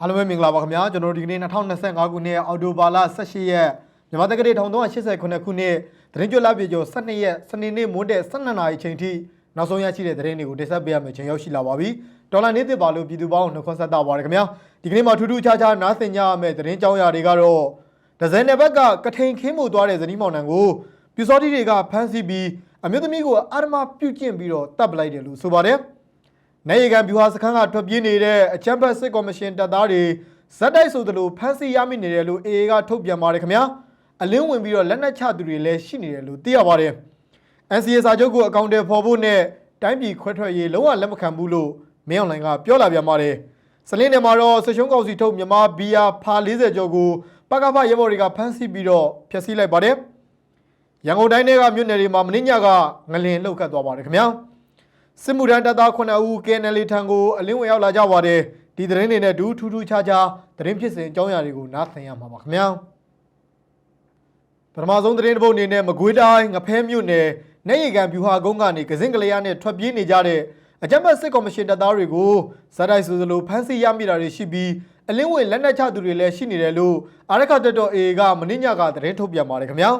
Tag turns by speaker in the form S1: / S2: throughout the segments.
S1: အားလုံးပဲမင်္ဂလာပါခင်ဗျာကျွန်တော်တို့ဒီကနေ့2025ခုနှစ်အောက်တိုဘာလ18ရက်မြန်မာတက္ကသိုလ်1389ခုနှစ်သတင်းကြွလာပြေကျော်12ရက်စနေနေ့မွန်းတဲ့12နာရီချိန်ထိနောက်ဆုံးရရှိတဲ့သတင်းတွေကိုတင်ဆက်ပေးရမယ်ချိန်ရောက်ရှိလာပါပြီဒေါ်လာနေသစ်ပါလို့ပြည်သူပေါင်းနှုတ်ခွန်းဆက်တာပါတယ်ခင်ဗျာဒီကနေ့မှာထူးထူးခြားခြားနားဆင်ကြရမယ့်သတင်းကြောင်းရာတွေကတော့ဒဇယ်နယ်ဘက်ကကထိန်ခင်းမှုသွားတဲ့ဇနီးမောင်နှံကိုပြူစောတိတွေကဖမ်းဆီးပြီးအမျိုးသမီးကိုအာရမပြုတ်ကျင့်ပြီးတော့တပ်ပလိုက်တယ်လို့ဆိုပါတယ် နိုင်ရီကန်ဗျူဟာစခန်းကထွက်ပြေးနေတဲ့အချမ်းဘတ်စစ်ကော်မရှင်တပ်သားတွေဇက်တိုက်ဆိုသလိုဖမ်းဆီးရမိနေတယ်လို့ AA ကထုတ်ပြန်ပါတယ်ခင်ဗျာအလင်းဝင်ပြီးတော့လက်နက်ချသူတွေလည်းရှိနေတယ်လို့သိရပါတယ် NCA စာချုပ်ကိုအကောင့်တွေဖော်ဖို့နဲ့တိုင်းပြည်ခွဲထွက်ရေးလုံးဝလက်မခံဘူးလို့မင်းအွန်လိုင်းကပြောလာပြန်ပါတယ်စလင်းနယ်မှာတော့ဆွေရှုံးကောင်စီထုတ်မြန်မာဘီယာဖာ40ကျော်ကိုပကဖရဲဘော်တွေကဖမ်းဆီးပြီးတော့ဖျက်ဆီးလိုက်ပါတယ်ရန်ကုန်တိုင်းတွေကမြို့နယ်တွေမှာမင်းညကငလင်လှုပ်ခတ်သွားပါတယ်ခင်ဗျာ စစ်မှုထမ်းတပ်သား9ဦး KNL ထံကိုအလင်းဝင်ရောက်လာကြပါတယ်ဒီသတင်းတွေနဲ့ဒူးထူးထူးခြားခြားသတင်းဖြစ်စဉ်အကြောင်းအရာတွေကိုနားဆင်ရမှာပါခင်ဗျာပထမဆုံးသတင်းတစ်ပုဒ်အနေနဲ့မကွေးတိုင်းငဖဲမြို့နယ်နေရီကန်ဗျူဟာကုန်းကနေကစင်ကလေးရနဲ့ထွက်ပြေးနေကြတဲ့အကြမ်းဖက်စစ်ကော်မရှင်တပ်သားတွေကိုဇက်တိုက်ဆိုသလိုဖမ်းဆီးရမိတာတွေရှိပြီးအလင်းဝင်လက်နက်ချသူတွေလည်းရှိနေတယ်လို့အာရခတက်တော် AA ကမင်းညကသတင်းထုတ်ပြန်ပါတယ်ခင်ဗျာ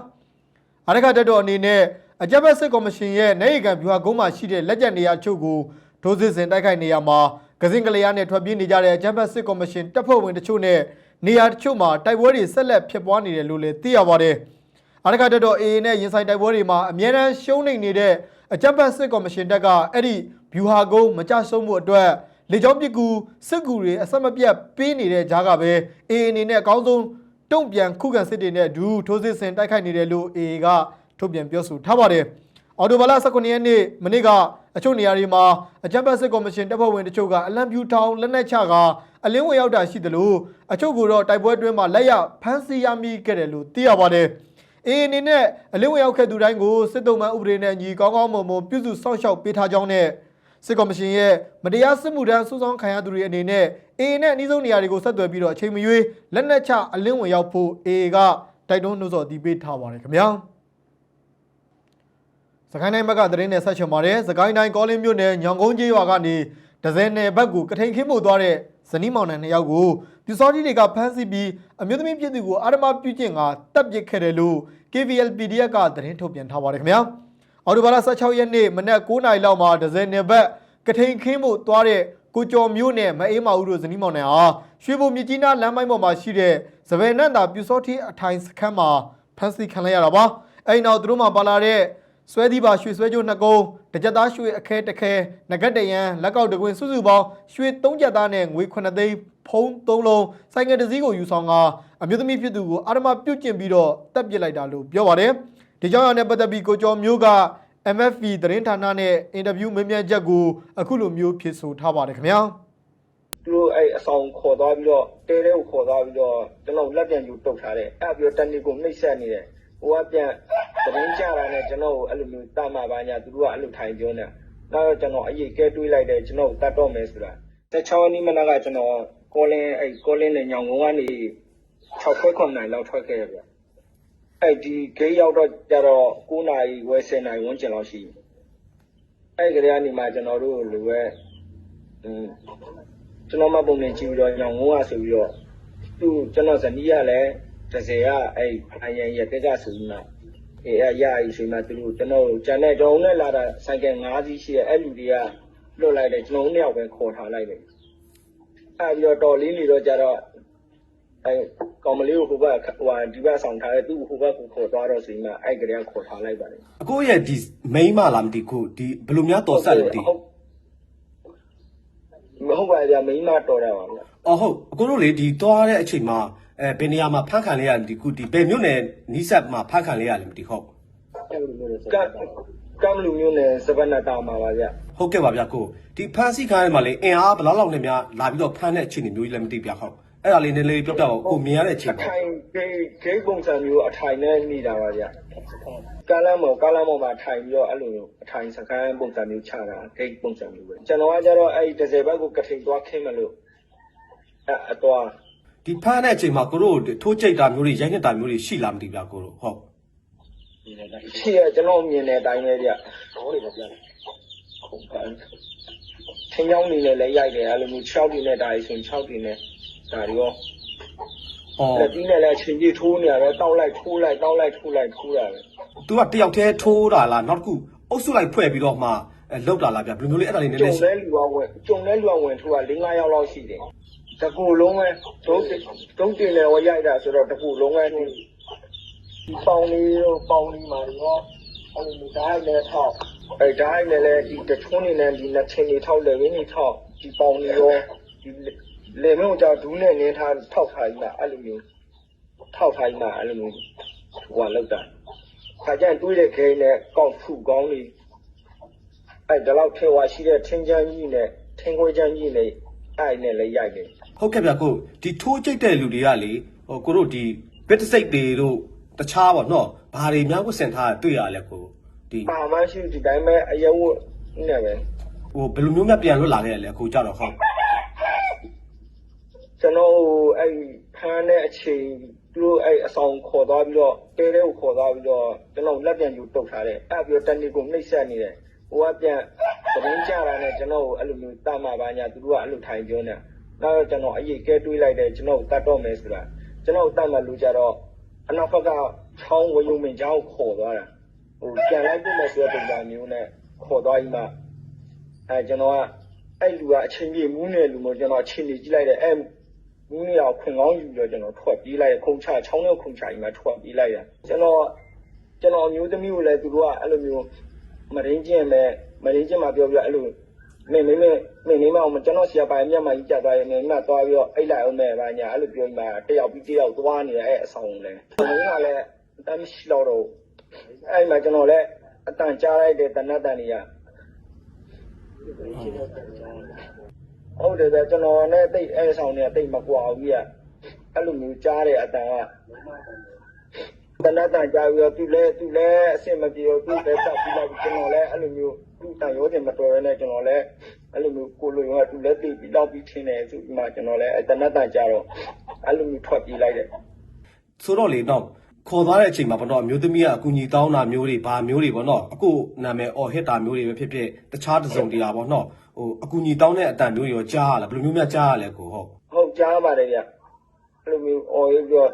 S1: အရခတက်တော်အနေနဲ့ အကြမ်းဖက်စစ်ကော်မရှင်ရဲ့နိုင်ရန်ဗျူဟာကုန်းမှာရှိတဲ့လက်ကျန်နေရာချုပ်ကိုဒိုးစစ်စင်တိုက်ခိုက်နေရမှာကစင်ကလေးရနဲ့ထွက်ပြေးနေကြတဲ့အကြမ်းဖက်စစ်ကော်မရှင်တပ်ဖွဲ့ဝင်တချို့နဲ့နေရာတချို့မှာတိုက်ပွဲတွေဆက်လက်ဖြစ်ပွားနေတယ်လို့လည်းသိရပါတယ်။အရခတက်တော် AA နဲ့ရင်ဆိုင်တိုက်ပွဲတွေမှာအမြဲတမ်းရှုံးနေနေတဲ့အကြမ်းဖက်စစ်ကော်မရှင်တပ်ကအဲ့ဒီဗျူဟာကုန်းမကြဆုံးမှုအတွက်လေကြောင်းပစ်ကူစစ်ကူတွေအဆက်မပြတ်ပေးနေတဲ့ကြားကပဲ AA အနေနဲ့အကောင်းဆုံးတုံ့ပြန်ခုခံစစ်တွေနဲ့အဒူထိုးစစ်ဆင်တိုက်ခိုက်နေတယ်လို့ AA က ထုတ်ပြန်ပြောဆိုထားပါတယ်။အော်တိုဘာလ19ရက်နေ့မနေ့ကအချို့နေရာတွေမှာအကြံပတ်စစ်ကော်မရှင်တပ်ဖွဲ့ဝင်တချို့ကအလံပြူထောင်လက်နက်ချကအလင်းဝင်ရောက်တာရှိတယ်လို့အချို့ကတော့တိုက်ပွဲအတွင်းမှာလက်ရဖမ်းဆီးရမိခဲ့တယ်လို့သိရပါတယ်။ AA အနေနဲ့အလင်းဝင်ရောက်ခဲ့သူတိုင်းကိုစစ်တုံးမှန်ဥပဒေနဲ့ညီကောင်းကောင်းမွန်မွန်ပြုစုစောင့်ရှောက်ပေးထားကြောင်းနဲ့စစ်ကော်မရှင်ရဲ့မတရားစစ်မှုထမ်းစူးစောင်းခံရသူတွေအနေနဲ့ AA နဲ့အနည်းဆုံးနေရာတွေကိုဆက်သွယ်ပြီးတော့အချိန်မရွေးလက်နက်ချအလင်းဝင်ရောက်ဖို့ AA ကတိုက်တွန်းနှိုးဆော်တည်ပေးထားပါတယ်ခင်ဗျာ စကိုင်းတိုင်းဘက်ကသတင်းနဲ့ဆက်ချင်ပါတယ်စကိုင်းတိုင်းကောလင်းမြို့နယ်ညောင်ကုန်းကျေးရွာကနေဒဇယ်နယ်ဘက်ကိုကထိန်ခင်းမှုသွားတဲ့ဇနီးမောင်နှံနှစ်ယောက်ကိုပြူစောတိတွေကဖမ်းဆီးပြီးအမျိုးသမီးပြည်သူကိုအာရမပြုကျင့်ကတပ်ပစ်ခဲ့တယ်လို့ KVL PDF ကသတင်းထုတ်ပြန်ထားပါတယ်ခင်ဗျာအော်တိုဘာလ16ရက်နေ့မနက်9:00နာရီလောက်မှာဒဇယ်နယ်ဘက်ကထိန်ခင်းမှုသွားတဲ့ကိုကျော်မျိုးနဲ့မအေးမဦးတို့ဇနီးမောင်နှံဟာရွှေဘုံမြကြီးနားလမ်းပိုင်းပေါ်မှာရှိတဲ့စပယ်နန့်တာပြူစောတိအထိုင်စခန်းမှာဖမ်းဆီးခံလိုက်ရတာပါအဲ့ဒီနောက်သူတို့မှပါလာတဲ့ ဆွဲသီးပါရွှေဆွဲကြိုးနှစ်ကုန်းတကြက်သားရွှေအခဲတစ်ခဲနဂတ်တရန်လက်ကောက်တကွင်းစုစုပေါင်းရွှေ3ကြက်သားနဲ့ငွေ9သိန်းဖုံး3လုံးဆိုင်ငယ်တစ်စီးကိုယူဆောင်ကအမျိုးသမီးဖြစ်သူကိုအာရမပြုတ်ကျင့်ပြီးတော့တပ်ပစ်လိုက်တာလို့ပြောပါတယ်ဒီကြောင့်ရတဲ့ပတ်သက်ပြီးကိုကျော်မျိုးက MFP သတင်းဌာနနဲ့အင်တာဗျူးမေးမြန်းချက်ကိုအခုလိုမျိုးဖြေဆိုထားပါတယ်ခင်ဗျာ
S2: သူတို့အဲ့အဆောင်ခေါ်သွားပြီးတော့တဲတဲကိုခေါ်သွားပြီးတော့ကျွန်တော်လက်ပြန်ယူတုတ်ထားတယ်အဲ့ပြီးတော့တန်နီကိုနှိပ်ဆက်နေတယ် ဟိုကပြန်သတင်းကြတာနဲ့ကျွန်တော်ကိုအဲ့လိုမျိုးတတ်မှပါညာသူတို့ကအဲ့လိုထိုင်ပြောနေနောက်တော့ကျွန်တော်အရေးကဲတွေးလိုက်တယ်ကျွန်တော်တတ်တော့မယ်ဆိုတာ16ရက်နေ့မနက်ကကျွန်တော်ကောလင်းအဲ့ကောလင်းနဲ့ညောင်ကုန်းကနေ6ခွဲ9နိုင်လောက်ထွက်ခဲ့ရဗျအဲ့ဒီဂိတ်ရောက်တော့ကျတော့9နာရီဝယ်10နာရီဝန်းကျင်လောက်ရှိအဲ့ကလေးကနေမှကျွန်တော်တို့လူပဲอืมကျွန်တော်မပုံနေကြည့်ပြီးတော့ညောင်ငုံးကဆိုပြီးတော့သူ့ကျွန်တော်ဇနီးကလည်း တစ်စယ်ကအဲ့အရင်ရတက်ကဆိုပြီးမှအေးအရာကြီးဆိုမှသူတို့ကျွန်တော်ကျန်တဲ့ကျွန်တော်နဲ့လာတာဆိုင်ကယ်၅စီးရှိတယ်အဲ့လူတွေကလွတ်လိုက်တယ်ကျွန်တော်နှစ်ယောက်ပဲခေါ်ထားလိုက်တယ်အဲ့ပြီးတော့တော်လေးနေတော့ကြတော့အဲ့ကောင်မလေးကိုဟိုဘက်ဟိုဟာဒီဘက်ဆောင်ထားတယ်သူ့ဟိုဘက်ကိုခေါ်သွားတော့ဆိုမှအဲ့ကလေးကခေါ်ထားလိုက်ပါတယ်
S3: အကိုရဲ့ဒီမိန်းမလားမသိခုဒီဘယ်လိုများတော်ဆက်လဲဒီ
S2: ဟုတ်မဟုတ်ပါဘူးဗျာမိန်းမတော်တယ်ပါဗျာ
S3: အော်ဟုတ်အကိုတို့လေဒီသွားတဲ့အချိန်မှာ အဲဘယ်နေရာမှာဖမ်းခံလဲရလဲဒီခုဒီဘယ်မြို့နယ်နီးစပ်မှာဖမ်းခံလဲရလဲမသိဟုတ်
S2: ကကမ်လူမျိုးနဲ့စပနတာမှာပါဗျ
S3: ဟုတ်ကဲ့ပါဗျကိုဒီဖမ်းဆီးခိုင်းမှာလေအင်အားဘယ်လောက်လောက်နဲ့များလာပြီးတော့ဖမ်းတဲ့အချိန်မျိုးကြီးလည်းမသိဗျဟုတ်အဲ့ဒါလေးနည်းလေးပြောပြပါဦးကိုမြင်ရတဲ့အချိန်
S2: အ
S3: ပေါ့
S2: ထိုင်ဂိတ်ဂိတ်ပုံစံမျိုးအထိုင်နဲ့နေတာပါဗျကားလမ်းပေါ်ကားလမ်းပေါ်မှာထိုင်ပြီးတော့အဲ့လိုမျိုးအထိုင်စကမ်းပုံစံမျိုးချတာဂိတ်ပုံစံမျိုးပဲကျွန်တော်ကကြတော့အဲ့ဒီတစ်စယ်ဘက်ကိုကထိန်သွားခင်းမလို့အဲ့အတော့
S3: ဒီဖမ်းတဲ့အချိန်မှာကိုတို့ထိုးကြိတ်တာမျိုးတွေရိုက်နေတာမျိုးတွေရှိလားမသိဗျကိုတို့ဟုတ်
S2: ရှိရကျွန်တော်မြင်တဲ့အတိုင်းပဲဗျဟောနေပါဗျထင်းချောင်းနေနဲ့လည်းရိုက်တယ်အဲ့လိုမျိုး6ပြင်းနဲ့ဒါရီဆိုရင်6ပြင်းနဲ့ဒါတွေရော
S3: အော်
S2: လက်ပြီးနဲ့လည်းအချိန်ကြီးထိုးနေရတယ်တောက်လိုက်ထိုးလိုက်တောက်လိုက်ထိုးလိုက်ထိုးတာပဲ
S3: သူကတယောက်တည်းထိုးတာလားနောက်တစ်ခုအုပ်စုလိုက်ဖွဲ့ပြီးတော့မှအဲလောက်တာလားဗျဘယ်လိုမျိုးလေးအဲ့ဒါလေးနည်းန
S2: ကြုံ
S3: ည်း
S2: တဲ့လူကဝင်ကြုံတဲ့လူကဝင်ထိုးတာ၄၅ယောက်လောက်ရှိတယ် တကူလုံးပဲဒုတ်ဒုတ်တင်တယ်ဝရိုက်တာဆိုတော့တကူလုံးပဲဒီပေါင်လေးရောပေါင်လေးမှာရောအဲ့လိုဓာတ်နဲ့ထောက်အဲဓာတ်နဲ့လည်းဒီတချုံးနေနဲ့ဒီနှစ်ချင်းတွေထောက်လည်းဝင်းတွေထောက်ဒီပေါင်လေးရောဒီလေမုံကြောင့်ဒူးနဲ့နင်းထားထောက်ထားကြီးမှာအဲ့လိုမျိုးထောက်ထားကြီးမှာအဲ့လိုမျိုးဟိုကလောက်တာခါကျရင်တွေးတဲ့ခဲနဲ့ကောက်ဖူကောင်းလေးအဲ့ဒါတော့ထေဝါရှိတဲ့ထင်းချမ်းကြီးနဲ့ထင်းခွေးချမ်းကြီးနဲ့အဲ့နဲ့လည်းရိုက်တယ်
S3: ဟုတ်ကဲ့ဗျကိုဒီထိုးကြိတ်တဲ့လူတွေကလေဟိုကိုတို့ဒီဘစ်တစိတ်တွေတို့တခြားပေါ့နော်ဘာတွေများဝတ်ဆင်ထားတာတွေ့ရလဲကိုဒီ။
S2: ပါမရှိဒီတိုင်းပဲအယဝတ်နဲ့ပဲ
S3: ဟိုဘယ်လိုမျိုးများပြန်လွတ်လာခဲ့ရလဲကိုကြတော့ဟုတ်
S2: ကျွန်တော်အဲ့ဖမ်းတဲ့အချိန်သူတို့အဲ့အဆောင်ခေါ်သွားပြီးတော့တဲတဲကိုခေါ်သွားပြီးတော့ကျွန်တော်လက်ပြန်ယူတုတ်ထားတယ်။အဲ့ပြီးတော့တန်နီကိုနှိပ်ဆက်နေတယ်။ဟိုကပြန်သတင်းကြတာနဲ့ကျွန်တော်အဲ့လိုမျိုးတတ်မှာပါညာသူတို့ကအဲ့လိုထိုင်ပြောနေ။ နောက်ကျွန်တော်အရေးကဲတွေးလိုက်တယ်ကျွန်တော်တတ်တော့မယ်ဆိုတာကျွန်တော်တတ်မှလူကြတော့အနောက်ဘက်ကချောင်းဝယုံမင်းချောင်းခေါ်သွားတာဟိုပြန်လိုက်ပြမယ်ဆိုတဲ့ပုံစံမျိုးနဲ့ခေါ်သွားပြီးမှအဲကျွန်တော်ကအဲ့လူကအချင်းကြီးမူးနေလူမို့ကျွန်တော်အချင်းကြီးကြည့်လိုက်တယ်အဲ့မူးနေအောင်ခွင်ကောင်းယူပြီးတော့ကျွန်တော်ထွက်ပြေးလိုက်ခုံချချောင်းရောက်ခုံချပြီးမှထွက်ပြေးလိုက်ရကျွန်တော်ကျွန်တော်မျိုးသမီးကိုလည်းသူတို့ကအဲ့လိုမျိုးမရင်းကျင်မဲ့မရင်းကျင်မှာပြောပြအဲ့လို မင်းမင်းမင်းမင်းနေမအောင်ကျွန်တော်ဆရာပိုင်မျက်မှန်ကြီးကြသွားရင်မင်းမသွားပြီးတော့အိတ်လိုက်အောင်မဲ့ဗာညာအဲ့လိုပြောမှတယောက်ပြီးတယောက်သွားနေတယ်အဲ့အဆောင်လဲကျွန်တော်ကလည်းအတမ်းရှိတော့တော့အဲ့မှာကျွန်တော်လည်းအတန်ကြားလိုက်တဲ့တနတ်တန်ကြီးကဟုတ်တယ်ဗျကျွန်တော်နဲ့တိတ်အဲဆောင်နေတိတ်မကွာဘူးကြီးကအဲ့လိုမျိုးကြားတယ်အတန်က တနတ်တန်ကြားပြီးတော့သူလဲသူလဲအဆင်မပြေဘူးသူလဲတက်ပြီးတော့ကျွန်တော်လဲအဲ့လိုမျိုးသူတန်ရောတင်မတော်ရနဲ့ကျွန်တော်လဲအဲ့လိုမျိုးကိုလိုရောသူလဲတိတ်ပြီးတော့ပြီးထင်းတယ်ဆိုပြီးမှကျွန်တော်လဲတနတ်တန်ကြားတော့အဲ့လိုမျိုးထွက်ပြေးလိုက်တယ်
S3: ဆိုတော့လေတော့ခေါ်သွားတဲ့အချိန်မှာပေါ့နော်အမျိုးသမီးကအကူကြီးတောင်းတာမျိုးတွေဘာမျိုးတွေပေါ့နော်အခုနာမည်အော်ဟစ်တာမျိုးတွေပဲဖြစ်ဖြစ်တခြားတစ်စုံတရာပေါ့နော်ဟိုအကူကြီးတောင်းတဲ့အတန်မျိုးတွေရောကြားရလားဘယ်လိုမျိုးများကြားရလဲကိုဟုတ်
S2: ဟုတ်ကြားပါတယ်ဗျအဲ့လိုမျိုးအော်ရပြော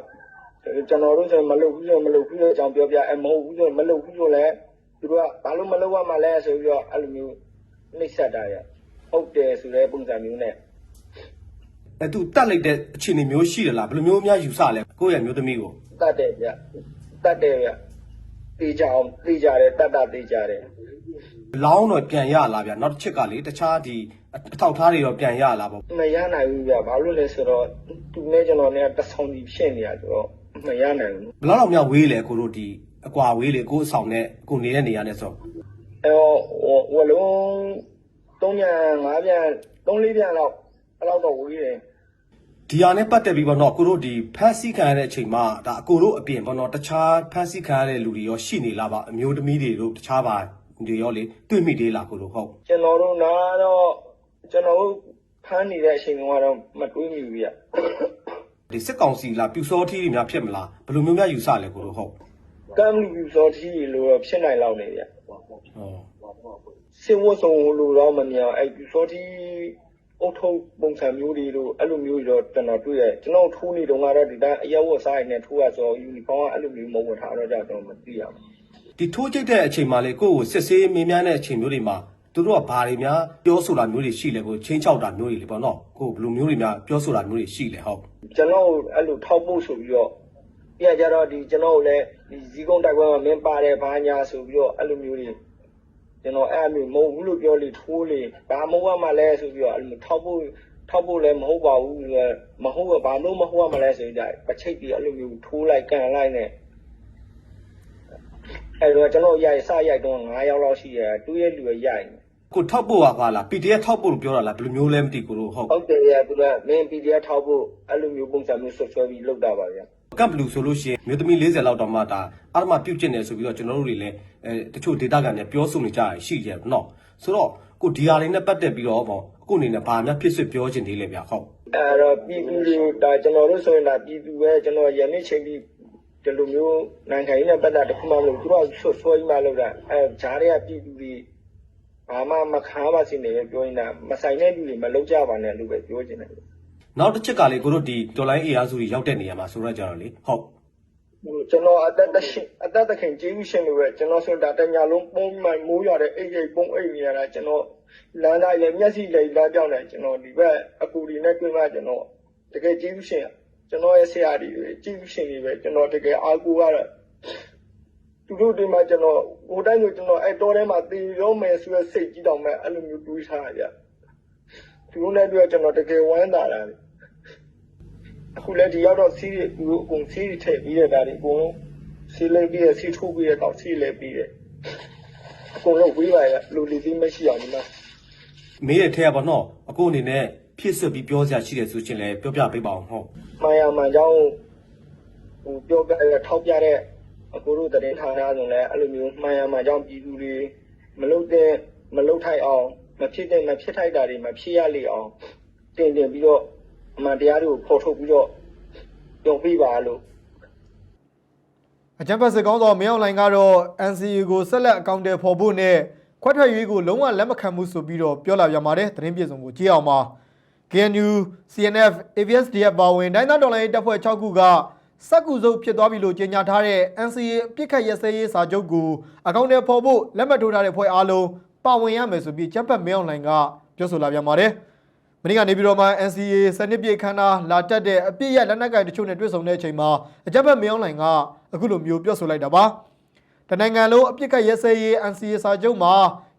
S2: ကျွန်တော်တို့ဆိုမလုပ်ဘူးဆိုမလုပ်ဘူးဆိုအကြောင်းပြောပြအမဟုတ်ဘူးဆိုမလုပ်ဘူးဆိုလဲသူတို့ကဘာလို့မလုပ်ရမှလဲဆိုပြီးတော့အဲ့လိုမျိုးနှိပ်စက်တာရဟုတ်တယ်ဆိုတဲ့ပုံစံမျိုးနဲ့
S3: အဲသူတက်လိုက်တဲ့အခြေအနေမျိုးရှိတယ်လားဘယ်လိုမျိုးများယူဆလဲကိုယ့်ရဲ့အမျိုးသမီးကို
S2: တတ်တယ်ဗျတတ်တယ်ဗျတေးကြအောင်တေးကြတယ်တတ်တာတေးကြတယ်
S3: လောင်းတော့ပြန်ရလားဗျနောက်တစ်ချက်ကလေတခြားဒီအအထောက်ထားတွေရောပြန်ရလားပေါ့
S2: မရနိုင်ဘူးဗျဘာလို့လဲဆိုတော့သူနဲ့ကျွန်တော်နဲ့တဆောင်ကြီးဖြစ်နေရဆိုတော့ မရနိုင်ဘူး
S3: ဘယ်လောက်လောက်များဝေးလဲကိုတို့ဒီအကွာဝေးလေကိုအဆောင်နဲ့ကိုနေတဲ့နေရာနဲ့ဆို
S2: အဲတော့ဝလုံး၃ပြန်၅ပြန်၃၄ပြန်လောက်အဲ့လောက်တော့ဝေးတယ်
S3: ဒီဟာနဲ့ပတ်သက်ပြီးပေါ့နော်ကိုတို့ဒီဖန်ဆီးခံရတဲ့အချိန်မှာဒါအကိုတို့အပြင်ပေါ့နော်တခြားဖန်ဆီးခံရတဲ့လူတွေရောရှိနေလားပါအမျိုးသမီးတွေတို့တခြားပါတွေရောလေတွေ့မိသေးလားကိုတို့ဟုတ်
S2: ကျွန်တော်တို့နားတော့ကျွန်တော်တို့ဖမ်းနေတဲ့အချိန်ကတော့မတွေးမိဘူးဗျ
S3: ဒီစစ်ကောင်စီလားပြူစောထီးတွေများဖြစ်မလားဘယ်လိုမျိုးများယူဆလဲကိုတို့ဟုတ်
S2: ကမ်လူယူစောတီလို့တော့ဖြစ်နိုင်လောက်နေဗျ
S3: ဟော
S2: စင်ဝတ်ဆောင်လို့တော့မမြင်အောင်အဲ့ယူစောတီအုတ်ထုပ်ပုံစံမျိုးတွေလို့အဲ့လိုမျိုးတွေတော့ကျွန်တော်တွေ့ရတယ်ကျွန်တော်ထိုးနေတုန်းကတော့ဒီတိုင်းအရက်ဝတ်စားရနေထိုးရဆိုယူနီဖောင်းကအဲ့လိုမျိုးမဟုတ်ထားတော့ကြတော့မသိရဘူး
S3: ဒီထိုးကြိတ်တဲ့အချိန်မှာလေကိုယ့်ကိုစစ်ဆေးမင်းများတဲ့အချိန်မျိုးတွေမှာ သူတို့ကဘာတွေများပြောဆိုတာမျိုးတွေရှိလဲကိုချင်းချောက်တာမျိုးတွေလေပေါ့နော်ကိုဘယ်လိုမျိုးတွေများပြောဆိုတာမျိုးတွေရှိလဲဟုတ်
S2: ကျွန်တော်အဲ့လိုထောက်ဖို့ဆိုပြီးတော့ပြကြတော့ဒီကျွန်တော်လည်းဒီဇီကုန်းတိုက်ပွဲမှာမင်းပါတယ်ဘာညာဆိုပြီးတော့အဲ့လိုမျိုးတွေကျွန်တော်အဲ့အမျိုးမဟုတ်ဘူးလို့ပြောလေထိုးလေဘာမဟုတ်မှလဲဆိုပြီးတော့အဲ့လိုထောက်ဖို့ထောက်ဖို့လည်းမဟုတ်ပါဘူးမဟုတ်ဘာလို့မဟုတ်မှလဲဆိုကြပချိတ်ပြီးအဲ့လိုမျိုးထိုးလိုက်ကန်လိုက်နဲ့အဲ့တော့ကျွန်တော်ရိုက်စရိုက်တော့9ယောက်လောက်ရှိရတူရဲ့လူရိုက်
S3: ကိုထောက်ဖို့ကပါလား PDF ထောက်ဖို့လို့ပြောတာလားဘယ်လိုမျိုးလဲမသိကိုတို့ဟုတ်
S2: ဟုတ်တယ်ရသူကမင်း PDF ထောက်ဖို့အဲ့လိုမျိုးပုံစံမျိုးဆွဆွဲပြီးလုပ်တာပါဗျာ
S3: ကပ်ဘလူးဆိုလို့ရှိရင်မြို့သမီး40လောက်တောင်မှဒါအာရမပြုတ်ကျင်တယ်ဆိုပြီးတော့ကျွန်တော်တို့တွေလည်းအဲတချို့ဒေတာကန်တွေပြောဆိုနေကြရရှိကြတယ်နော်ဆိုတော့ကိုဒီဟာတွေနဲ့ပတ်သက်ပြီးတော့ပေါ့အခုအနေနဲ့ဘာများဖြစ်စစ်ပြောချင်သေးလဲဗျဟုတ်
S2: အဲ့တော့ပြည်သူတွေဒါကျွန်တော်တို့ဆိုရင်ဒါပြည်သူပဲကျွန်တော်ရနေ့ချိန်ပြီးဒီလိုမျိုးနိုင်ငံရေးနဲ့ပတ်သက်တစ်ခုမှမလုပ်သူတို့ဆွဆွဲကြီးမှလုပ်တာအဲဂျားတွေကပြည်သူတွေ ဘာမှမခါပါစေနဲ့ပဲပြောနေတာမဆိုင်တဲ့လူတွေမလုပ်ကြပါနဲ့လို့ပဲပြောချင်တယ်
S3: နောက်တစ်ချက်ကလေကိုတို့ဒီတော်လိုင်းအေအားစုတွေရောက်တဲ့နေရာမှာဆိုတော့ကြတော့လေဟုတ်
S2: ဟိုကျွန်တော်အသက်တရှင်အသက်တခင်ကျေးဇူးရှင်လို့ပဲကျွန်တော်ဆိုဒါတညာလုံးပုံမှန်မိုးရတဲ့အိတ်အိတ်ပုံအိတ်နေရတာကျွန်တော်လမ်းသားလည်းမျက်စိလည်းလမ်းပြောင်းတယ်ကျွန်တော်ဒီဘက်အကူဒီနဲ့တွေ့မှကျွန်တော်တကယ်ကျေးဇူးရှင်ကျွန်တော်ရဲ့ဆရာကြီးတွေကျေးဇူးရှင်တွေပဲကျွန်တော်တကယ်အားကိုးရတော့ သူတို့ဒီမှာကျွန်တော်ဟိုတိုင်းကိုကျွန်တော်အဲ့တော်ထဲမှာတည်ရောမယ်ဆိုရစိတ်ကြီးတောင်မဲ့အဲ့လိုမျိုးတွေးထားရကြသူတို့နဲ့တွေ့ကျွန်တော်တကယ်ဝမ်းသာတယ်အခုလည်းဒီရောက်တော့စီးရီသူတို့အကုန်စီးရီထည့်ပြီးတဲ့ဒါတွေအကုန်လုံးစီးလိုက်ပြီးရစီးထိုးပြီးရတော့စီးလဲပြီးတယ်အကုန်လုံးဝေးပါရလူလီသေးမရှိအောင်ဒီမှာ
S3: မေးတဲ့ထဲကပေါ့နော်အခုအနေနဲ့ဖြစ်ဆွပြီးပြောစရာရှိတယ်ဆိုချင်းလည်းပြောပြပေးပါအောင်ဟုတ်
S2: မာယာမှန်ကြောင်းဟိုပြောပြရထောက်ပြတဲ့ အကိုတို့တရင်ဌာနဆိုလည်းအဲ့လိုမျိုးမာယာမှန်ကြောင်းပြည်သူတွေမလုတဲ့မလုထိုက်အောင်မဖြစ်တဲ့မဖြစ်ထိုက်တာတွေမဖြစ်ရလေအောင်တင်တင်ပြီးတော့အမှန်တရားတွေကိုဖော်ထုတ်ပြီးတော့ပြောပြပါလို့
S1: အကြံဖတ်စစ်ကောင်းဆောင်မင်းအောင်လှိုင်ကတော့ NCA ကိုဆက်လက်အကောင့်တွေဖော်ဖို့နဲ့ခွက်ထွက်ရေးကိုလုံးဝလက်မခံဘူးဆိုပြီးတော့ပြောလာပြန်ပါတယ်သတင်းပြေဆုံးကိုကြည့်အောင်ပါ KNU CNF AVSDF ပါဝင်တိုင်းသားတော်လှန်ရေးတပ်ဖွဲ့6ခုက စက်ကူစုပ်ဖြစ်သွားပြီလို့ကြေညာထားတဲ့ NCA အပြစ်ခတ်ရစဲရေးစာချုပ်ကိုအကောင့်တွေဖော်ဖို့လက်မှတ်ထိုးထားတဲ့ဖွဲ့အားလုံးပါဝင်ရမယ်ဆိုပြီးကျပ်ပတ်မင်းအောင်လှိုင်ကပြောဆိုလာပြန်ပါတယ်မင်းကနေပြီးတော့မှ NCA စနစ်ပြည့်ခန္ဓာလာတက်တဲ့အပြစ်ရလက်နက်ကိုင်တချို့နဲ့တွေ့ဆုံတဲ့အချိန်မှာအကြက်ဘက်မင်းအောင်လှိုင်ကအခုလိုမျိုးပြောဆိုလိုက်တာပါတနိုင်ငံလုံးအပြစ်ကတ်ရဲစဲရေး NCA စာချုပ်မှာ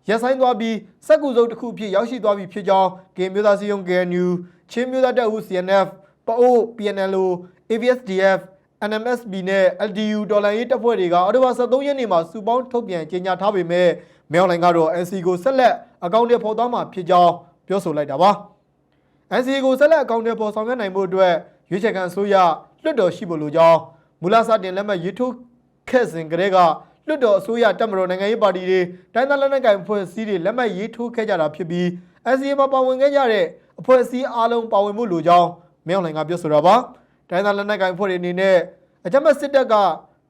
S1: ရက်ဆိုင်သွားပြီးစက်ကူစုပ်တစ်ခုအဖြစ်ရောက်ရှိသွားပြီဖြစ်ကြောင်းကင်မျိုးသားစီယုံ KNU ချင်းမျိုးသားတပ်ဦး CNF ပအိုး PNLO AVSDF NMSB နဲ့ LDU ဒေါ်လာရေးတပ်ဖွဲ့တွေကအော်တိုဘာ23ရက်နေ့မှာစုပေါင်းထုတ်ပြန်ကြေညာထားပေမဲ့မဲအွန်လိုင်းကတော့ NC ကိုဆက်လက်အကောင့်တွေဖော်သွားမှာဖြစ်ကြောင်းပြောဆိုလိုက်တာပါ NCA ကိုဆက်လက်အကောင့်တွေပေါ်ဆောင်ရွက်နိုင်ဖို့အတွက်ရွေးချယ်ခံအစိုးရလွှတ်တော်ရှိဖို့လိုကြောင်းမူလစတင်လက်မှတ်ရေးထိုးခဲ့စဉ်ကတည်းကလွှတ်တော်အစိုးရတပ်မတော်နိုင်ငံရေးပါတီတွေတိုင်းသားလက်နက်ကိုင်အဖွဲ့အစည်းတွေလက်မှတ်ရေးထိုးခဲ့ကြတာဖြစ်ပြီး NCA မှာပါဝင်ခဲ့ကြတဲ့အဖွဲ့အစည်းအားလုံးပါဝင်မှုလိုကြောင်းမင်းအောင်လှိုင်ကပြောဆိုတာပါ တိုင်းသားလက်နက်ကိုင်အဖွဲ့တွေအနေနဲ့အကြမ်းဖက်စစ်တပ်က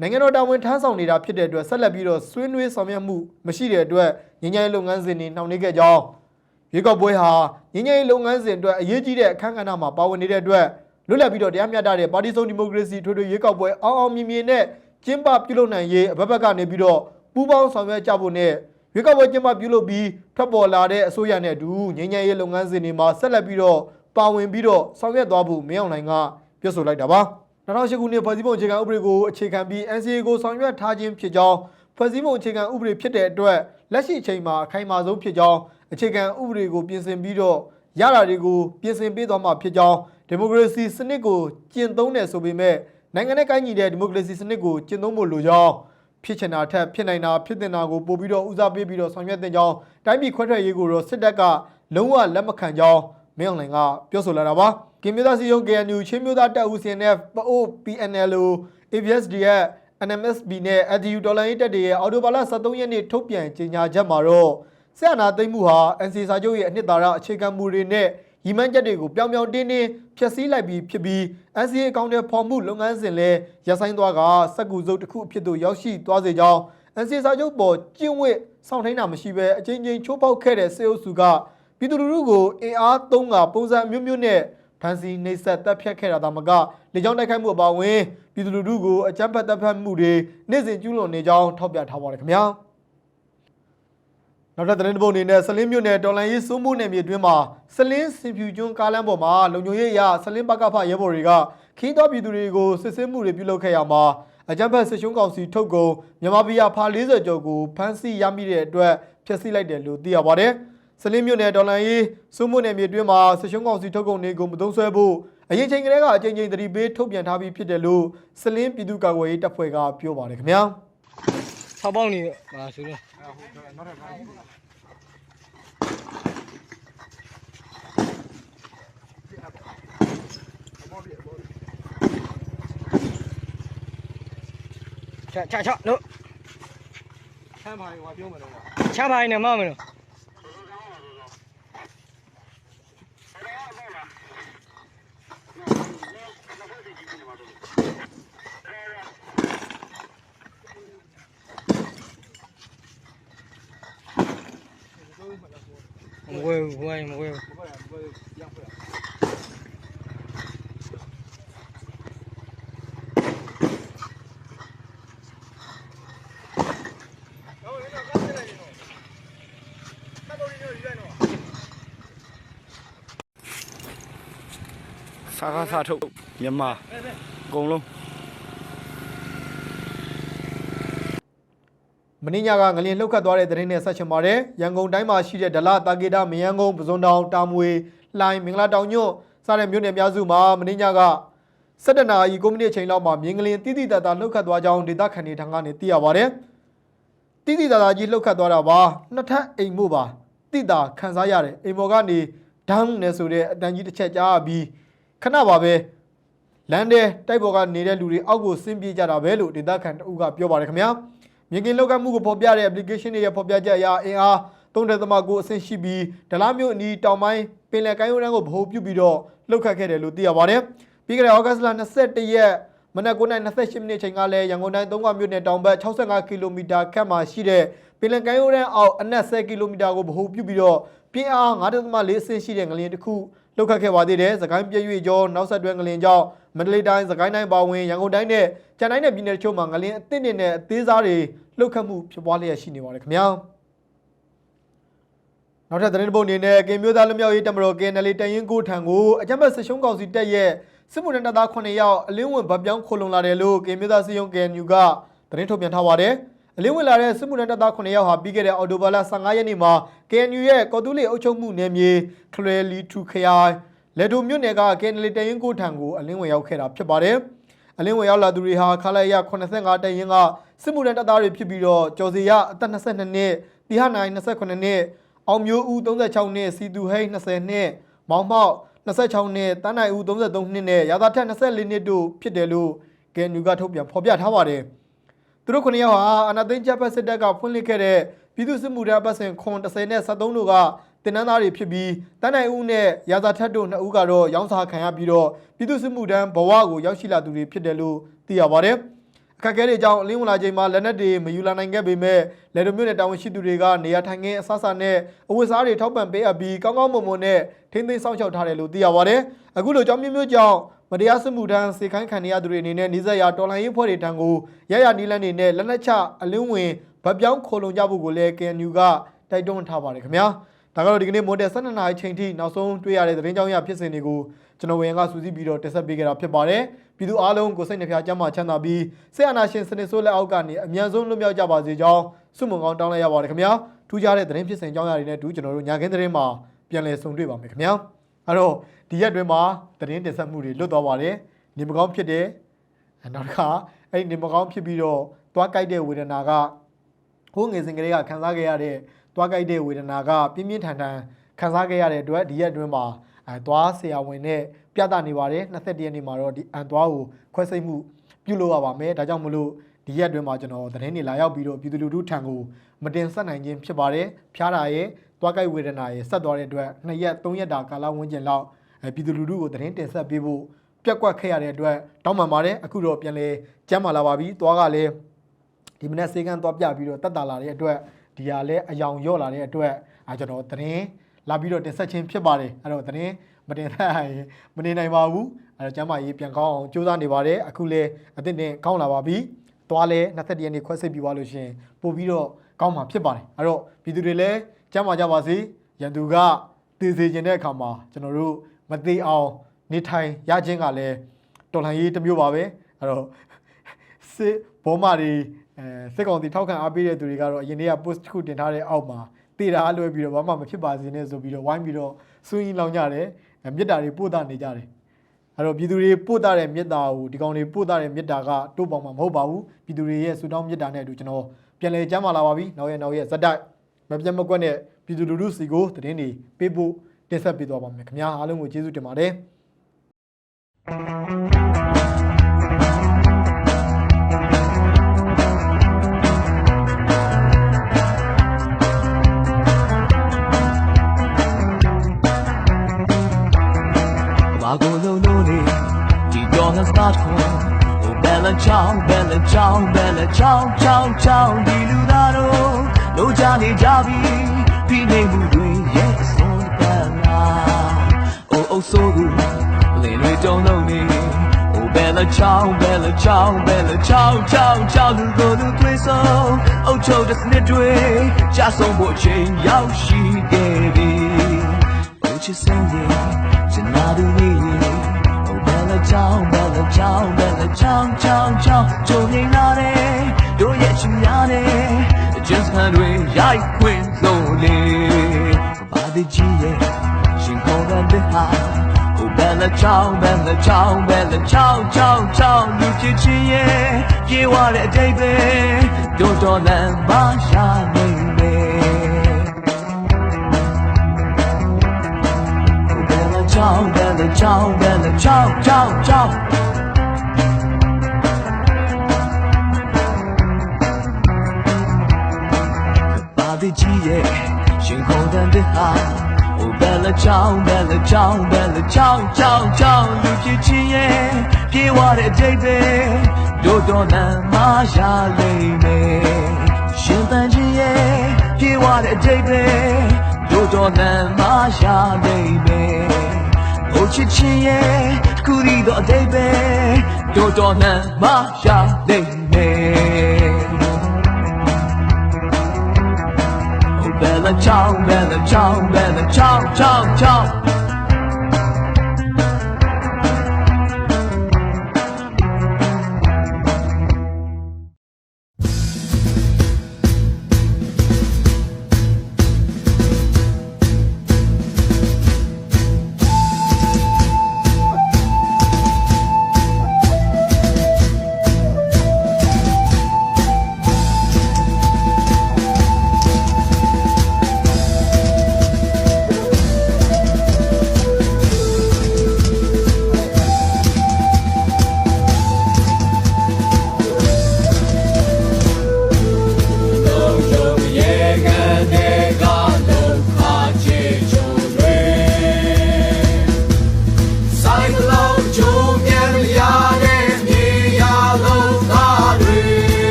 S1: နိုင်ငံတော်တာဝန်ထမ်းဆောင်နေတာဖြစ်တဲ့အတွက်ဆက်လက်ပြီးတော့ဆွေးနွေးဆောင်ရွက်မှုမရှိတဲ့အတွက်ငြိမ်းချမ်းရေးလုပ်ငန်းစဉ်တွေနှောင့်နှေးခဲ့ကြောင်းရွေးကောက်ပွဲဟာငင်းငယ်ရေးလုပ်ငန်းစဉ်အတွက်အရေးကြီးတဲ့အခမ်းကဏ္ဍမှာပါဝင်နေတဲ့အတွက်လွတ်လပ်ပြီးတော့တရားမျှတတဲ့ပါတီစုံဒီမိုကရေစီထွေထွေရွေးကောက်ပွဲအောင်အောင်မြင်မြင်နဲ့ကျင်းပပြုလုပ်နိုင်ရေးအဘက်ဘက်ကနေပြီးတော့ပူးပေါင်းဆောင်ရွက်ကြဖို့နဲ့ရွေးကောက်ပွဲကျင်းပပြုလုပ်ပြီးထွက်ပေါ်လာတဲ့အစိုးရနဲ့အတူငင်းငယ်ရေးလုပ်ငန်းစဉ်တွေမှာဆက်လက်ပြီးတော့ပါဝင်ပြီးတော့ဆောင်ရွက်သွားဖို့မင်းအောင်လှိုင်က ပြောဆိုလိုက်တာပါ2008ခုနှစ်ဖွဲ့စည်းပုံအခြေခံဥပဒေကိုအခြေခံပြီး NCA ကိုဆောင်ရွက်ထားခြင်းဖြစ်ကြောင်းဖွဲ့စည်းပုံအခြေခံဥပဒေဖြစ်တဲ့အတွက်လက်ရှိအချိန်မှာအခိုင်အမာဆုံးဖြစ်ကြောင်းအခြေခံဥပဒေကိုပြင်ဆင်ပြီးတော့ရတာတွေကိုပြင်ဆင်ပေးသွားမှာဖြစ်ကြောင်းဒီမိုကရေစီစနစ်ကိုကျင့်သုံးတယ်ဆိုပေမဲ့နိုင်ငံနဲ့ကိုင်းညီတဲ့ဒီမိုကရေစီစနစ်ကိုကျင့်သုံးဖို့လိုကြောင်းဖြစ်ချင်တာထက်ဖြစ်နိုင်တာဖြစ်တင်တာကိုပို့ပြီးတော့ဦးစားပေးပြီးတော့ဆောင်ရွက်တင်ကြောင်းတိုင်းပြည်ခွဲထွက်ရေးကိုတော့စစ်တပ်ကလုံးဝလက်မခံကြောင်းမင်းအောင်လှိုင်ကပြောဆိုလာတာပါ ကင်မျိုးသားစီယုံ KNU ချင်းမျိုးသားတပ်ဦး CNF ပအိုး PNLO AVSDF NMSB နဲ့ ADU ဒေါ်လာရေးတပ်တွေရဲ့အော်တိုဘာလ23ရက်နေ့ထုတ်ပြန်ကြေညာချက်မှာတော့ဆက်အနာသိမ့်မှုဟာ NC စာချုပ်ရဲ့အနှစ်သာရအခြေခံမူတွေနဲ့ရီမန်းချက်တွေကိုပြောင်ပြောင်တင်းတင်းဖျက်ဆီးလိုက်ပြီးဖြစ်ပြီး NCA အကောင့်တွေဖော်မှုလုပ်ငန်းစဉ်လဲရပ်ဆိုင်းသွားကစက်ကူစုပ်တစ်ခုအဖြစ်သို့ရောက်ရှိသွားစေကြောင်း NCA စာချုပ်ပေါ်ကျင့်ဝတ်စောင့်ထိန်တာမရှိဘဲအချင်းချင်းချိုးဖောက်ခဲ့တဲ့စေအုပ်စုကပြည်သူလူထုကိုအင်အားသုံးကပုံစံမျိုးမျိုးနဲ့ ဖန်စီနှိပ်စက်တပ်ဖြတ်ခဲ့တာဒါမကလေကြောင်းတိုက်ခိုက်မှုအပါအဝင်ပြည်သူလူထုကိုအကြမ်းဖက်တပ်ဖြတ်မှုတွေနေ့စဉ်ကျူးလွန်နေကြောင်းထောက်ပြထားပါတယ်ခင်ဗျာနောက်ထပ်သတင်းတစ်ပုဒ်အနေနဲ့ဆလင်းမြို့နယ်တော်လန်ရေးစိုးမိုးနယ်မြေအတွင်းမှာဆလင်းစင်ဖြူကျွန်းကားလမ်းပေါ်မှာလုံခြုံရေးအရဆလင်းပကဖရဲဘော်တွေကခီးတော်ပြည်သူတွေကိုစစ်ဆေးမှုတွေပြုလုပ်ခဲ့ရမှာအကြမ်းဖက်စစ်ရှုံးကောင်စီထုတ်ကုန်မြန်မာပြည်ဖာ40ကျော်ကိုဖမ်းဆီးရမိတဲ့အတွက်ဖျက်ဆီးလိုက်တယ်လို့သိရပါတယ်။ ဆလင်းမြို့နယ်ဒေါ်လာရေးစုမှုနယ်မြေအတွင်းမှာဆရှုံးကောင်စီထုတ်ကုန်တွေကိုမသုံးဆွဲဖို့အရင်ချိန်ကလေးကအချိန်ချင်းသတိပေးထုတ်ပြန်ထားပြီးဖြစ်တယ်လို့ဆလင်းပြည်သူ့ကာကွယ်ရေးတပ်ဖွဲ့ကပြောပါတယ်ခင်ဗျာ
S4: ဆောက်ပေါက်နေပါဆိုတော့ချာချာချာလို့
S3: ဆမ်းပါရွာပြောမယ်တော့
S4: ချာပါနေမမလို့ 모여요 모여요
S5: 모여요 xa xa xa, thụ. Nhưng mà cùng luôn. န်လုံး
S1: မင်းညကငလျင်လှုပ်ခတ်သွားတဲ့သတင်းနဲ့ဆက်ချင်ပါတယ်ရန်ကုန်တိုင်းမှာရှိတဲ့ဒလတာကေတာမယန်းကုန်းပဇွန်တောင်တာမွေလှိုင်မင်္ဂလာတောင်ညွန့်စတဲ့မြို့နယ်များစုမှာမင်းညက17နာရီ9မိနစ်အချိန်လောက်မှာမြင်းကလင်တိတိတတ်တာလှုပ်ခတ်သွားကြောင်းဒေသခံတွေထံကနေသိရပါတယ်တိတိတတ်တာကြီးလှုပ်ခတ်သွားတာပါနှစ်ထပ်အိမ်မို့ပါတိတာခန်းစားရတယ်အိမ်ပေါ်ကနေဒန်းနဲ့ဆိုတဲ့အတန်ကြီးတစ်ချက်ကြားရပြီးခဏပါပဲလမ်းထဲတိုက်ပေါ်ကနေတဲ့လူတွေအောက်ကိုဆင်းပြေးကြတာပဲလို့ဒေသခံတအုပ်ကပြောပါတယ်ခင်ဗျာ မြင်ကင်းလောက်ကမှုကိုဖော်ပြတဲ့ application တွေရဲ့ဖော်ပြချက်အရအင်အား3.9အဆင့်ရှိပြီးဒလားမျိုးအနီးတောင်ပိုင်းပင်လယ်ကမ်းရိုးတန်းကိုဗဟိုပြုပြီးတော့လှုပ်ခတ်ခဲ့တယ်လို့သိရပါတယ်။ပြီးခဲ့တဲ့ဩဂတ်စ်လ21ရက်မနက်9:28မိနစ်ချိန်ကလည်းရန်ကုန်တိုင်းသုံးကမြို့နယ်တောင်ဘက်65ကီလိုမီတာခန့်မှာရှိတဲ့ပင်လယ်ကမ်းရိုးတန်းအောက်အနက်10ကီလိုမီတာကိုဗဟိုပြုပြီးတော့ပြင်းအား9.4အဆင့်ရှိတဲ့ငလျင်တစ်ခု လှုပ်ခတ်ခဲ့ပါသေးတယ်။သခိုင်းပြည့်ရွေ့ကျော်နောက်ဆက်တွဲငလျင်ကြောင့်မန္တလေးတိုင်း၊စကိုင်းတိုင်းပါဝင်ရန်ကုန်တိုင်းနဲ့ကြံတိုင်းနဲ့ပြည်နယ်တချို့မှာငလျင်အသစ်တွေနဲ့အသေးစားတွေလှုပ်ခတ်မှုဖြစ်ပွားလျက်ရှိနေပါတယ်ခင်ဗျာနောက်ထပ်သတင်းတစ်ပုဒ်အနေနဲ့ကင်မျိုးသားလူမျိုးရေးတမတော်ကင်နယ်လီတရင်ကိုထံကိုအကြမ်းဖက်ဆစ်ရှုံးကောင်စီတက်ရဲ့စစ်မှုထမ်းတပ်သား9ယောက်အလင်းဝင်ဗပြောင်းခိုလုံလာတယ်လို့ကင်မျိုးသားစီယုံကန်ယူကသတင်းထုတ်ပြန်ထားပါတယ် အလင်းဝင်လာတဲ့စစ်မှုထမ်းတပ်သား9ယောက်ဟာပြီးခဲ့တဲ့အော်တိုဘာလ15ရက်နေ့မှာ KNU ရဲ့ကော်တူးလီအုပ်ချုပ်မှုနယ်မြေခလွယ်လီထူခရိုင်လက်ဒိုမြို့နယ်ကကင်နယ်လီတရင်ကိုထံကိုအလင်းဝင်ရောက်ခဲ့တာဖြစ်ပါတယ်အလင်းဝင်ရောက်လာသူတွေဟာခလာရ85တရင်ကစစ်မှုထမ်းတပ်သားတွေဖြစ်ပြီးတော့ကျော်စီရအသက်22နှစ်တီဟနိုင်28နှစ်အောင်မျိုးဦး36နှစ်စီသူဟိန်း20နှစ်မောင်မောက်26နှစ်တန်းနိုင်ဦး33နှစ်နဲ့ရာသာထက်24နှစ်တို့ဖြစ်တယ်လို့ကင်နူကထုတ်ပြန်ဖော်ပြထားပါတယ် သူတို့ခုနှစ်ယောက်ဟာအနာသိန်းချက်ဖက်စစ်တပ်ကဖွင့်လှစ်ခဲ့တဲ့ပြည်သူ့စစ်မှုထမ်းပတ်စဉ်ခွန်30နဲ့73တို့ကတင်နန်းသားတွေဖြစ်ပြီးတန်းနိုင်ဦးနဲ့ရာသာထက်တို့နှစ်ဦးကတော့ရောင်းစားခံရပြီးတော့ပြည်သူ့စစ်မှုထမ်းဘဝကိုရောက်ရှိလာသူတွေဖြစ်တယ်လို့သိရပါတယ်အခက်အခဲတွေကြောင့်အလင်းဝင်လာချိန်မှာလက်နက်တွေမယူလာနိုင်ခဲ့ပေမဲ့လက်ဒိုမျိုးနဲ့တာဝန်ရှိသူတွေကနေရာထိုင်ခင်းအဆအဆနဲ့အဝတ်စားတွေထောက်ပံ့ပေးအပ်ပြီးကောင်းကောင်းမွန်မွန်နဲ့ထိန်းသိမ်းစောင့်ရှောက်ထားတယ်လို့သိရပါတယ်။အခုလိုကြောင့်မျိုးမျိုးကြောင့် မတရားစစ်မှုထမ်းစေခိုင်းခံရသူတွေအနေနဲ့နေဆက်ရတော်လှန်ရေးဖွဲ့တွေထံကိုရရနီလန်းနေနဲ့လက်နက်ချအလင်းဝင်ဗတ်ပြောင်းခိုလုံကြဖို့ကိုလည်း KNU ကတိုက်တွန်းထားပါတယ်ခင်ဗျာ။ဒါကတော့ဒီကနေ့မွန်တဲ့12နာရီချိန်ထိနောက်ဆုံးတွေ့ရတဲ့သတင်းကြောင်းရဖြစ်စဉ်တွေကိုကျွန်တော်ဝင်ကစူးစီးပြီးတော့တင်ဆက်ပေးခဲ့တာဖြစ်ပါတယ်။ပြည်သူအားလုံးကိုစိတ်နှဖျားကြမ်းမှချမ်းသာပြီးဆေးအာနာရှင်စနစ်ဆိုးလက်အောက်ကနေအမြန်ဆုံးလွတ်မြောက်ကြပါစေကြောင်းဆုမွန်ကောင်းတောင်းလိုက်ရပါတယ်ခင်ဗျာ။ထူးခြားတဲ့သတင်းဖြစ်စဉ်ကြောင်းရတွေနဲ့တူကျွန်တော်တို့ညာခင်းသတင်းမှာပြန်လည်ဆုံတွေ့ပါမယ်ခင်ဗျာ။ အဲ့တော့ဒီရက်တွင်မှာသတင်းတင်ဆက်မှုတွေလွတ်သွားပါတယ်။နေမကောင်းဖြစ်တဲ့နောက်တစ်ခါအဲ့ဒီနေမကောင်းဖြစ်ပြီးတော့သွားကြိုက်တဲ့ဝေဒနာကဟိုးငယ်စဉ်ကလေးကခံစားခဲ့ရတဲ့တွားကြိုက်တဲ့ဝေဒနာကပြင်းပြင်းထန်ထန်ခံစားခဲ့ရတဲ့အတွက်ဒီရက်အတွင်းမှာအဲတွားဆရာဝန်နဲ့ပြသနေပါတယ်21ရက်နေ့မှာတော့ဒီအန်တွားကိုခွဲစိတ်မှုပြုလုပ်ရပါမယ်ဒါကြောင့်မလို့ဒီရက်အတွင်းမှာကျွန်တော်သတင်းတွေလာရောက်ပြီးတော့ပြည်သူလူထုထံကိုမတင်ဆက်နိုင်ခြင်းဖြစ်ပါတယ်ဖျားတာရဲ့ တွားကြိုက်ဝေဒနာရဲ့ဆက်သွားတဲ့အတွက်2ရက်3ရက်တာကာလဝန်းကျင်လောက်အဲပြည်သူလူထုကိုသတင်းတင်ဆက်ပေးဖို့ပြက်ကွက်ခဲ့ရတဲ့အတွက်တောင်းပန်ပါတယ်အခုတော့ပြန်လဲကျမ်းမာလာပါပြီတွားကလည်းဒီမနေ့စေကန်းသွားပြပြီးတော့တက်တာလာတဲ့အတွက်ဒီဟာလည်းအယောင်ရော့လာတဲ့အတွက်အဲကျွန်တော်သတင်းလာပြီးတော့တင်ဆက်ခြင်းဖြစ်ပါတယ်အဲ့တော့သတင်းမတင်ဆက်ရင်မနေနိုင်ပါဘူးအဲ့တော့ကျမ်းမာရေးပြန်ကောင်းအောင်ကြိုးစားနေပါတယ်အခုလည်းအသင့်တင်ကောင်းလာပါပြီသွားလဲ21ရက်နေ့ခွဲစိတ်ပြီးသွားလို့ရှရင်ပို့ပြီးတော့ကောင်းမှာဖြစ်ပါတယ်အဲ့တော့ပြည်သူတွေလည်း ကျမ်းမာကြပါစေရန်သူကတည်စေခြင်းတဲ့အခါမှာကျွန်တော်တို့မသေးအောင်နေထိုင်ရခြင်းကလည်းတော်လှန်ရေးတစ်မျိုးပါပဲအဲ့တော့စစ်ဘောမတွေအဲစစ်ကောင်စီထောက်ခံအားပေးတဲ့သူတွေကတော့အရင်တည်းက post တစ်ခုတင်ထားတဲ့အောက်မှာတေတာအလွယ်ပြီးတော့ဘာမှမဖြစ်ပါစေနဲ့ဆိုပြီးတော့ဝိုင်းပြီးတော့ဆွေးနွေးလောင်ကြတယ်အဲမြစ်တာတွေပို့တာနေကြတယ်အဲ့တော့ပြည်သူတွေပို့တာတဲ့မြစ်တာကိုဒီကောင်တွေပို့တာတဲ့မြစ်တာကတိုးပေါင်မှာမဟုတ်ပါဘူးပြည်သူတွေရဲ့ဆူတောင်းမြစ်တာနဲ့အတူကျွန်တော်ပြန်လည်ကြမ်းမာလာပါပြီနောက်ရဲ့နောက်ရဲ့ဇက်တိုက် မပြတ်မကွက်နဲ့ပြည်သူလူထုစီကိုသတင်းတွေပေးဖို့တင်ဆက်ပေးသွားပါမယ်ခင်ဗျာအားလုံးကိုကျေးဇူးတင်ပါတယ်
S6: ဘာကိုလုံးလုံးနေဒီတော့ငါစပါတ်ခွန်ဟိုဘယ်လန်ချောင်းဘယ်လန်ချောင်းဘယ် လန်ချောင်းချောင်းချောင်းဒီလူသားတို့လုံးချနေကြပြီပြီးနေမှုတွေရဲ့အစွန်းတန်လာအိုးအိုးဆိုးသူလင်းတွေတုံးလုံးနေဟိုဘယ်လန်ချောင်းဘယ်လန်ချောင်းဘယ်လန်ချောင်းချောင်းချောင်းလူကိုလူတွေဆုံးအုတ်ချုပ်တဲ့စနစ်တွေကြဆုံးဖို့အချိန်ရောက်ရှိခဲ့ပြီ Oh, you sing it, you not do me. Oh, ချောင်းဘယ်နဲ့ချောင်းချောင်းချောင်းကြုံနေလာတယ်တို့ရဲ့ချူရ နဲ့ just ခံတွေရိုက်ခွင့်လို့လေဘာဒီကြီးရဲ့ရှင်ခေါ်တဲ့ဟာ Oh bella ciao bella ciao bella ciao ciao ciao လူချစ်ချင်းရဲ့ပြေဝတဲ့အတိတ်ပဲတို့တော်လမ်းမရှာနေပဲ Oh bella ciao bella ciao bella ciao ciao ciao ပါတိကြီး ရဲ့ရှင်ခုန်တဲ့ဟာ Oh bella ciao bella ciao bella ciao ciao ciao လူချစ်ချင်းရဲ့ပြေဝတဲ့အတိတ်ပဲတို့တော်လမ်းမရှာလိမ့်မယ်ရှင်တန်ချင်းရဲ့ပြေဝတဲ့အတိတ်ပဲတို့တော်လမ်းမရှာလိမ့်မယ်ဟိုချစ်ချင်းရဲ့တစ်ခုဒီတော့အတိတ်ပဲတို့တော်လမ်းမရှာလိမ့် bella ciao bella ciao bella ciao ciao ciao